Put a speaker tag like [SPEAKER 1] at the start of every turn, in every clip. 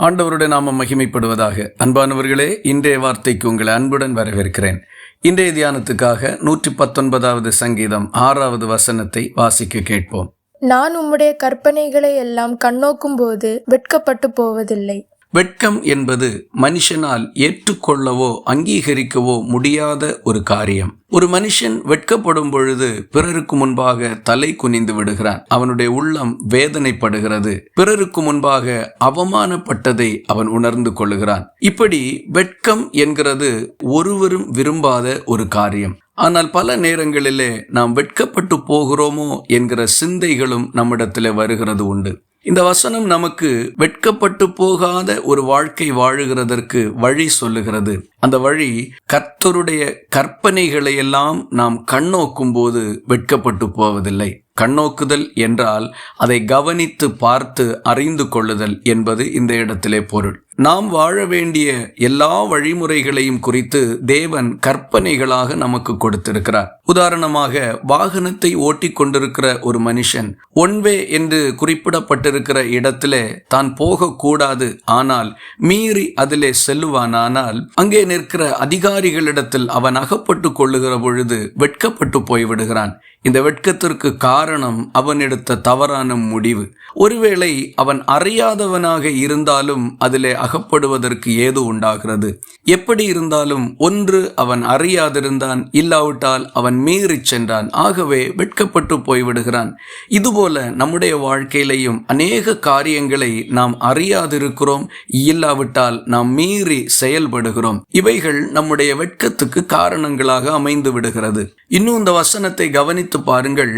[SPEAKER 1] ஆண்டவருடைய நாம மகிமைப்படுவதாக. அன்பானவர்களே இன்றைய வார்த்தைக்கு உங்களை அன்புடன் வரவேற்கிறேன். இன்றைய தியானத்துக்காக நூற்றி பத்தொன்பதாவது சங்கீதம் ஆறாவது வசனத்தை வாசிக்க கேட்போம்.
[SPEAKER 2] நான் உம்முடைய கற்பனைகளை எல்லாம் கண்ணோக்கும் போது வெட்கப்பட்டு போவதில்லை.
[SPEAKER 1] வெட்கம் என்பது மனுஷனால் ஏற்றுக்கொள்ளவோ அங்கீகரிக்கவோ முடியாத ஒரு காரியம். ஒரு மனுஷன் வெட்கப்படும் பொழுது பிறருக்கு முன்பாக தலை குனிந்து விடுகிறான். அவனுடைய உள்ளம் வேதனைப்படுகிறது. பிறருக்கு முன்பாக அவமானப்பட்டதை அவன் உணர்ந்து கொள்ளுகிறான். இப்படி வெட்கம் என்கிறது ஒருவரும் விரும்பாத ஒரு காரியம். ஆனால் பல நேரங்களிலே நாம் வெட்கப்பட்டு போகிறோமோ என்கிற சிந்தைகளும் நம்மிடத்தில் வருகிறது உண்டு. இந்த வசனம் நமக்கு வெட்கப்பட்டு போகாத ஒரு வாழ்க்கை வாழுகிறதற்கு வழி சொல்லுகிறது. அந்த வழி கர்த்தருடைய கற்பனைகளை எல்லாம் நாம் கண்ணோக்கும் போது வெட்கப்பட்டு போவதில்லை. கண்ணோக்குதல் என்றால் அதை கவனித்து பார்த்து அறிந்து கொள்ளுதல் என்பது இந்த இடத்திலே பொருள். நாம் வாழ வேண்டிய எல்லா வழிமுறைகளையும் குறித்து தேவன் கற்பனைகளாக நமக்கு கொடுத்திருக்கிறார். உதாரணமாக வாகனத்தை ஓட்டிக் கொண்டிருக்கிற ஒரு மனுஷன் ஒன்வே என்று குறிப்பிடப்பட்டிருக்கிற இடத்திலே தான் போகக்கூடாது ஆனால் மீறி அதிலே செல்லுவானானால் அங்கே நிற்கிற அதிகாரிகளிடத்தில் அவன் அகப்பட்டு கொள்ளுகிற பொழுது வெட்கப்பட்டு போய்விடுகிறான். இந்த வெட்கத்திற்கு காரணம் அவன் எடுத்த தவறான முடிவு. ஒருவேளை அவன் அறியாதவனாக இருந்தாலும் அதிலே அகப்படுவதற்கு ஏது உண்டாகிறது? எப்படி இருந்தாலும் ஒன்று அவன் அறியாதிருந்தான் இல்லாவிட்டால் அவன் மீறி சென்றான் ஆகவே வெட்கப்பட்டு போய்விடுகிறான். இதுபோல நம்முடைய வாழ்க்கையிலையும் அநேக காரியங்களை நாம் அறியாதிருக்கிறோம் இல்லாவிட்டால் நாம் மீறி செயல்படுகிறோம். இவைகள் நம்முடைய வெட்கத்துக்கு காரணங்களாக அமைந்து விடுகிறது இன்னும் இந்த வசனத்தை கவனித்து பாருங்கள்.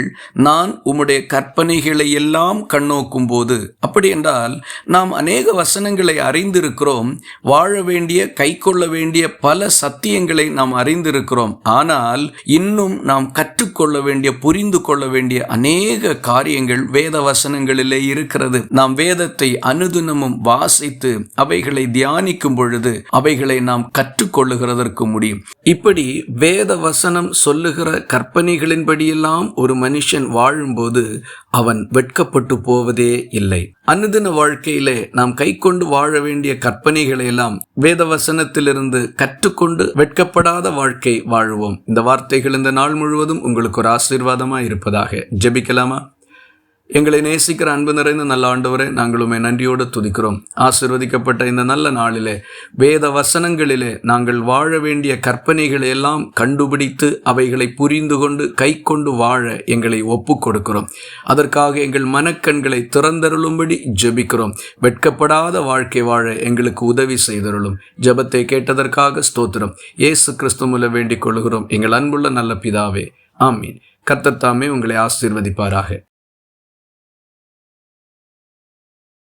[SPEAKER 1] நான் உம்முடைய கற்பனைகளை எல்லாம் கண்ணோக்கும் போது அப்படி என்றால் நாம் அநேக வசனங்களை அறிந்திருக்கிறோம். வாழ வேண்டிய கை கொள்ள வேண்டிய பல சத்தியங்களை நாம் அறிந்திருக்கிறோம். ஆனால் இன்னும் நாம் கற்றுக்கொள்ள வேண்டிய புரிந்து கொள்ள வேண்டிய அநேக காரியங்கள் வேத வசனங்களிலே இருக்கிறது. நாம் வேதத்தை அனுதினமும் வாசித்து அவைகளை தியானிக்கும் பொழுது அவைகளை நாம் கற்றுக்கொள்ளுகிறதற்கு முடியும். இப்படி வேத வசனம் சொல்லுகிற கற்பனைகளின்படியெல்லாம் ஒரு மனுஷன் வாழும்போது அவன் வெட்கப்பட்டு போவதே இல்லை. அன்னதின வாழ்க்கையிலே நாம் கை கொண்டு வாழ வேண்டிய கற்பனைகளை எல்லாம் வேத வசனத்திலிருந்து கற்றுக்கொண்டு வெட்கப்படாத வாழ்க்கை வாழுவோம். இந்த வார்த்தைகள் இந்த நாள் முழுவதும் உங்களுக்கு ஒரு ஆசீர்வாதமா இருப்பதாக ஜெபிக்கலாமா? எங்களை நேசிக்கிற அன்பு நிறைந்த நல்ல ஆண்டவரை நாங்களுமே நன்றியோடு துதிக்கிறோம். ஆசிர்வதிக்கப்பட்ட இந்த நல்ல நாளிலே வேத வசனங்களிலே நாங்கள் வாழ வேண்டிய கற்பனைகளை எல்லாம் கண்டுபிடித்து அவைகளை புரிந்து கொண்டு கை கொண்டு வாழ எங்களை ஒப்பு கொடுக்கிறோம் அதற்காக எங்கள் மனக்கண்களை திறந்தருளும்படி ஜெபிக்கிறோம். வெட்கப்படாத வாழ்க்கை வாழ எங்களுக்கு உதவி செய்தருளும். ஜெபத்தை கேட்டதற்காக ஸ்தோத்திரம். இயேசு கிறிஸ்துமுல வேண்டிக் கொள்கிறோம். எங்கள் அன்புள்ள நல்ல பிதாவே ஆமீன். கர்த்தத்தாமே உங்களை ஆசீர்வதிப்பாராக.